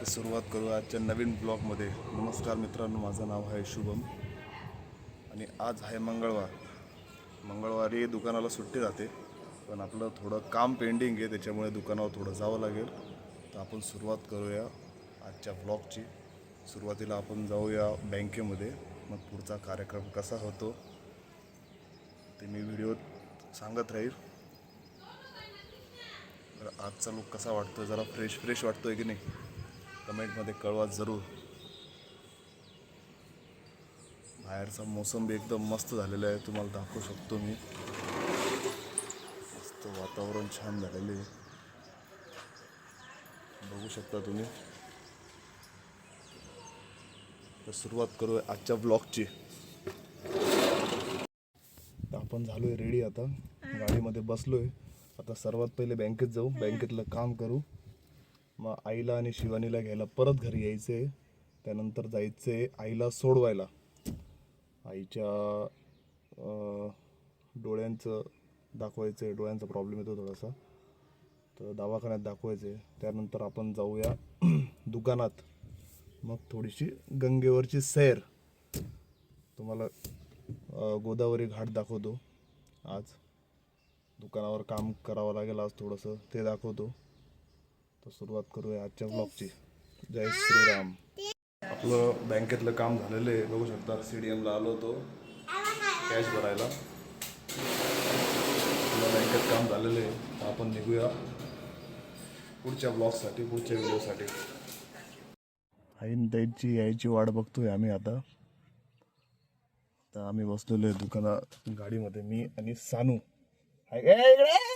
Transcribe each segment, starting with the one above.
तर सुरुवात करू आजच्या नवीन ब्लॉगमध्ये. नमस्कार मित्रांनो माझं नाव आहे शुभम. आणि आज आहे मंगळवार. मंगळवारी दुकानाला सुट्टी जाते पण आपलं थोडं काम पेंडिंग आहे त्याच्यामुळे दुकानावर थोडं जावं लागेल. तर आपण सुरुवात करूया आजच्या ब्लॉगची. सुरुवातीला आपण जाऊया बँकेमध्ये. मग पुढचा कार्यक्रम कसा होतो ते मी व्हिडिओत सांगत राहील. तर आजचा लुक कसा वाटतो जरा फ्रेश फ्रेश वाटतो आहे की नाही? कमेंटमध्ये कळवा जरूर. बाहेरचा मोसम बी एकदम मस्त झालेला आहे तुम्हाला दाखवू शकतो मी. मस्त वातावरण छान झालेले आहे. बघू शकता तुम्ही. तर सुरुवात करू आजच्या ब्लॉगची आपण झालोय रेडी आता. गाडीमध्ये बसलोय. आता सर्वात पहिले बँकेत जाऊ. बँकेतलं काम करू. मग आईला आणि शिवानीला घ्यायला परत घरी यायचे. त्यानंतर जायचे आईला सोडवायला. आईच्या डोळ्यांचं दाखवायचं. आहे डोळ्यांचा प्रॉब्लेम येतो थोडासा. तर दवाखान्यात दाखवायचे. त्यानंतर आपण जाऊया दुकानात. मग थोडीशी गंगेवरची सैर. तुम्हाला गोदावरी घाट दाखवतो. आज दुकानावर काम करावं लागेल आज थोडंसं. ते दाखवतो. तर सुरुवात करूया आजच्या ब्लॉगची जय श्रीराम. आपलं बँकेतलं काम झालेलं आहे बघू शकता सी डी एमला आलो होतो. कॅश भरायला. आपलं बँकेत काम झालेलं आहे तर आपण निघूया. पुढच्या ब्लॉगसाठी पुढच्या व्हिडिओसाठी आईन त्याची यायची वाट बघतोय आम्ही आता. तर आम्ही बसलेलो आहे दुकाना गाडीमध्ये मी आणि सानू. इकडे.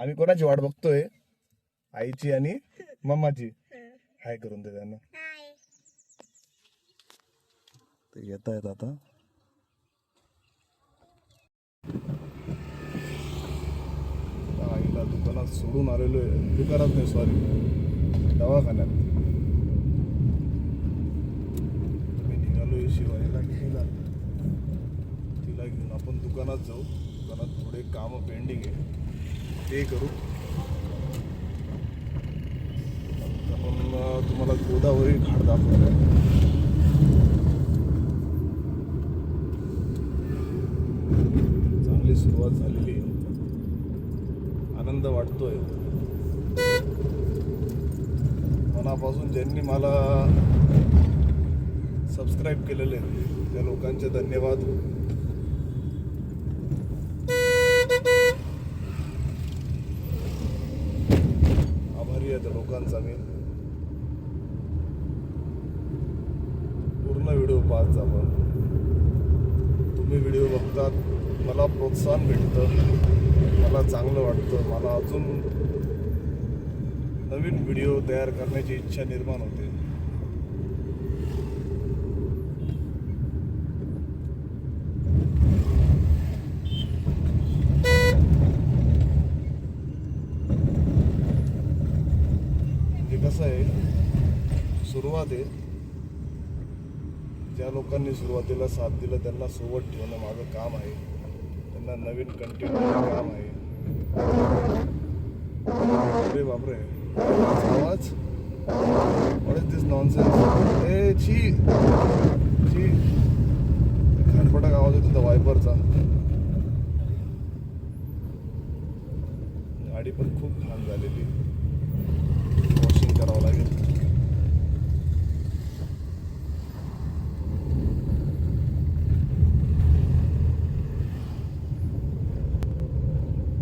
आम्ही कोणाची वाट बघतोय? आईची आणि मम्माची. हाय करून दे त्यांना. ते येत आहेत आता आईला दुकानात सोडून आलेलो आहे दुकानात नाही सॉरी दवाखान्यात. मी निघालोय शिवानीला घ्यायला तिला घेऊन आपण दुकानात जाऊ. दुकानात थोडे कामं पेंडिंग आहे. ते करू. आपण तुम्हाला गोदावरी घाट दाखवतो. चांगली सुरुवात झालेली आहे. आनंद वाटतोय. मनापासून ज्यांनी मला सबस्क्राईब केलेले त्या लोकांचे धन्यवाद आभारी आहे त्या लोकांचा मी पूर्ण व्हिडिओ पाहत जा तुम्ही व्हिडिओ बघतात मला प्रोत्साहन भेटतं मला चांगलं वाटतं मला अजून नवीन व्हिडिओ तयार करण्याची इच्छा निर्माण होते म्हणजे कसं आहे आहे. ज्या लोकांनी सुरुवातीला साथ दिलं त्यांना सोबत ठेवणं माझं काम आहे. त्यांना नवीन कंटिन्यू काम आहे. अरे बापरे. आवाज? व्हॉट इज दिस नॉनसेन्स ए छी. छी. आवाज येतो वायपरचा गाडी पण खूप घाण झालेली वॉशिंग करावं लागेल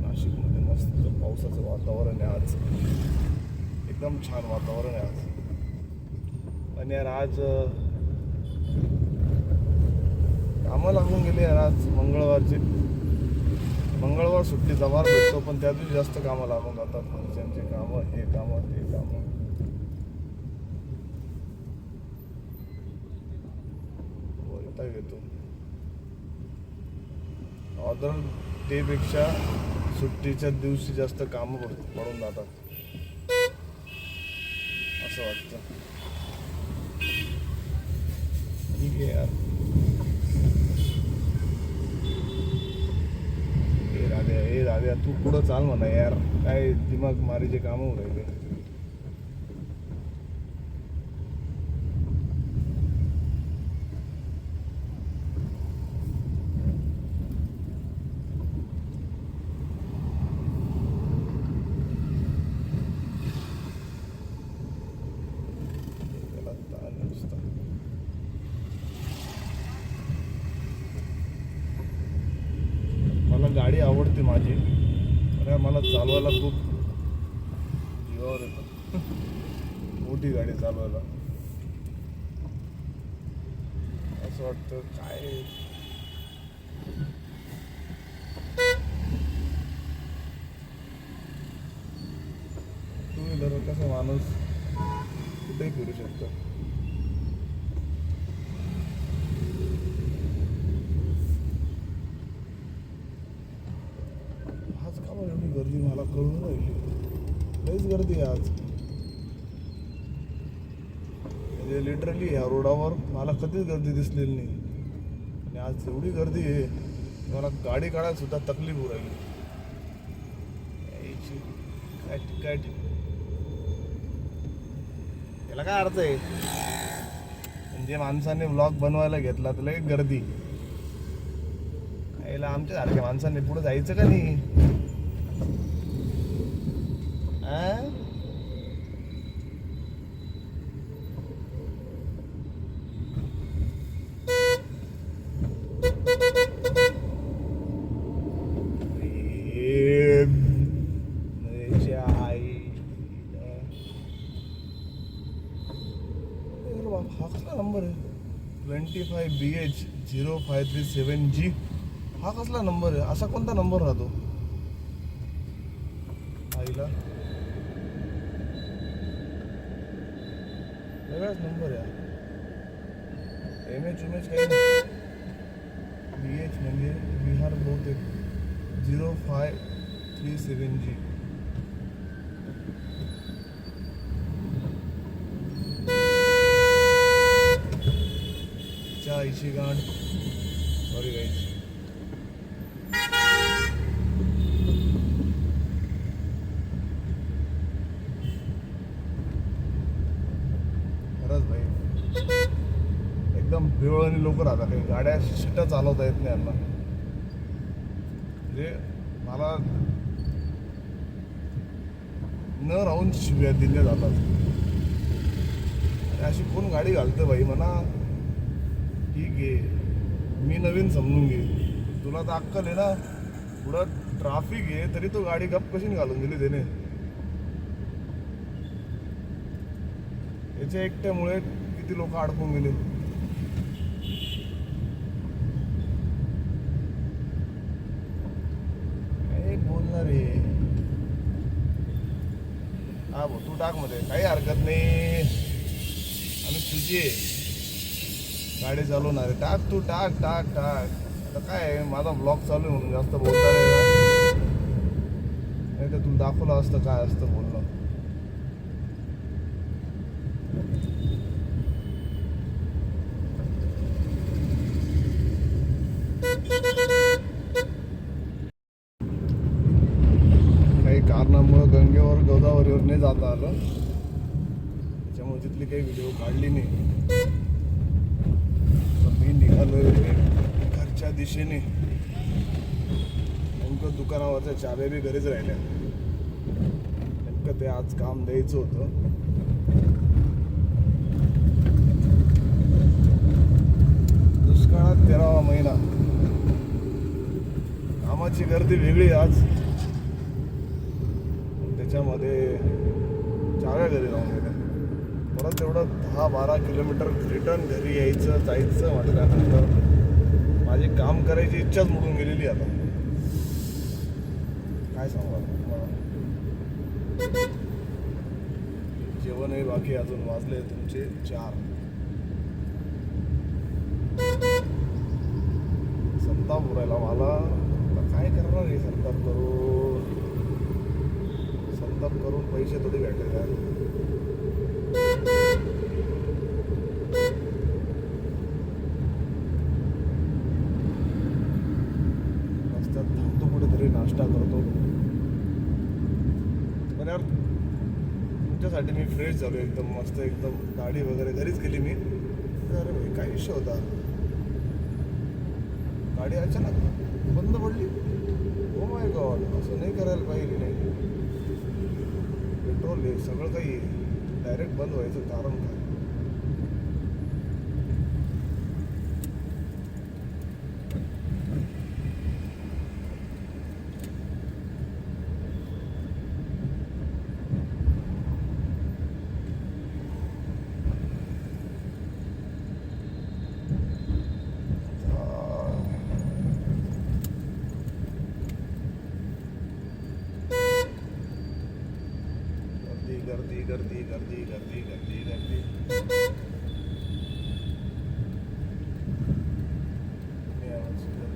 नाशिकमध्ये मस्त पावसाचं वातावरण आहे आज खूप छान वातावरण आहे आज. आणि यार आज कामं लागून गेले यार आज मंगळवारचे. मंगळवार सुट्टी जवार भेटतो पण त्या दिवशी जास्त कामं लागून जातात. फंक्शनचे कामं हे कामं ते कामं. घेतो येतो. डेपेक्षा सुट्टीच्या दिवशी जास्त कामं पडून जातात. असं वाटतं. ठीक आहे यार. ए राध्या ए राध्या तू पुढं चाल म्हणा यार. काय दिमाग मारीचे कामं होऊ राहिले. गाडी आवडते माझी. अरे मला चालवायला खूप जीवावर येतं. मोठी गाडी चालवायला. असं वाटतं काय टू व्हीलर कसा माणूस कुठेही फिरू शकतो आज का बरं एवढी गर्दी राहिली. लईच गर्दी आहे आज. म्हणजे लिटरली ह्या रोडावर मला कधीच गर्दी दिसलेली नाही. आणि आज एवढी गर्दी आहे मला गाडी काढायला सुद्धा तकलीफ होऊ राहिली. यायची. काय त्याला काय अर्थ आहे? म्हणजे माणसाने ब्लॉग बनवायला घेतला तर एक गर्दी. याला आमच्या सारख्या माणसांनी पुढे जायचं का नाही आ? ए, मेच्या आईला. अरे बाप, हा कसला नंबर आहे forty five B H zero five three seven G हा कसला नंबर आहे? असा कोणता नंबर राहतो? आईला. वेगळाच नंबर आहे एम एच एम एच काही बी एच म्हणजे बिहार बहुतेक. Zero five three seven G आईची गाठ. सॉरी गाईज खरंच भाई. एकदम आणि लोक राहतात. काही गाड्या शिट्ट्या चालवता येत नाही यांना. म्हणजे मला न राहून शिव्या दिल्या जातात. आणि अशी कोण गाडी घालतं भाई? म्हणा ठीक आहे. मी नवीन समजून घे तुला तर अक्कल आहे ना? पुढं ट्राफिक आहे तरी तो गाडी गप कशी घालून दिली त्याने? याच्या एकट्यामुळे किती लोक अडकून गेले? बोलणार आहे हा भाऊ तू टाकमध्ये. काही हरकत नाही. आम्ही तुझी आहे. गाडी चालवणार आहे टाक तू टाक टाक टाक. आता काय माझा ब्लॉग चालू आहे म्हणून जास्त बोलता नाही ना. नाही तर तुला दाखवलं असतं काय असतं बोलणं. काही कारणामुळं गंगेवर गोदावरीवर नाही जाता आलं. त्याच्यामुळे तिथली काही व्हिडिओ काढली नाही तर मी निघालोय घरच्या दिशेने नेमकं दुकानावरच्या चाव्या बी घरीच राहिल्या. नेमकं ते आज काम द्यायचं होतं. दुष्काळात तेरावा महिना. कामाची गर्दी वेगळी आज. त्याच्यामध्ये चाव्या घरी जाऊन गेल्या. परत तेवढं दहा बारा किलोमीटर रिटर्न घरी यायचं जायचं म्हटल्यानंतर माझी काम करायची इच्छाच उडून गेलेली आता. काय सांगणार तुम्हाला? जेवणही बाकी अजून वाजले तुमचे चार. संताप उरायला मला. काय करणार आहे संताप करून? संताप करून पैसे थोडी भेटेल तुमच्यासाठी मी फ्रेश झालो एकदम मस्त एकदम गाडी वगैरे घरीच गेली मी. तर काय विषय होता. गाडी अचानक बंद पडली. हो माय गॉड असं नाही करायला पाहिजे नाही. पेट्रोल आहे सगळं काही डायरेक्ट बंद व्हायचं कारण काय गर्दी गर्दी गर्दी गर्दी गर्दी गर्दी हे आवाज सुरू.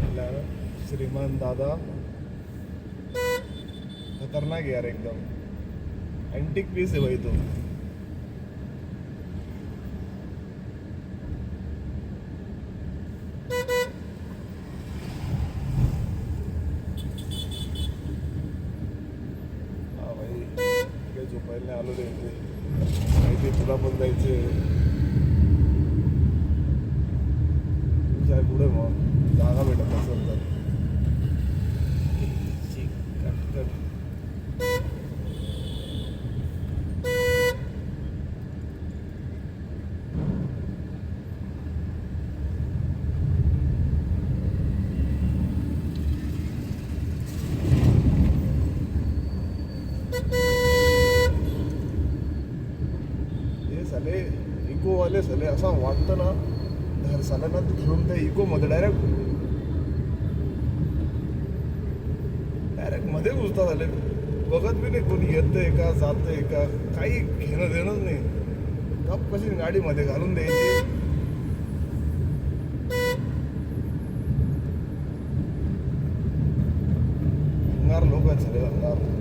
आईला श्रीमान दादा. खतरनाक आहे यार एकदम. अँटिक पीस आहे भाई तो. हा भाई काय झोपायला आलो रे माहिती तुला पण जायचे तुझ्या पुढे मग जागा भेटत असेल तर कट कट हे साले इको वाले असं वाटतं ना धर साला ना ते धरून त्या इको मध्ये डायरेक्ट डायरेक्टमध्ये घुसता झाले. बघत बी नाही कोणी येतंय का जातंय का काही घेणं देणंच नाही. गप कशी गाडीमध्ये घालून द्यायची. लोक आहेत सगळे अंगार.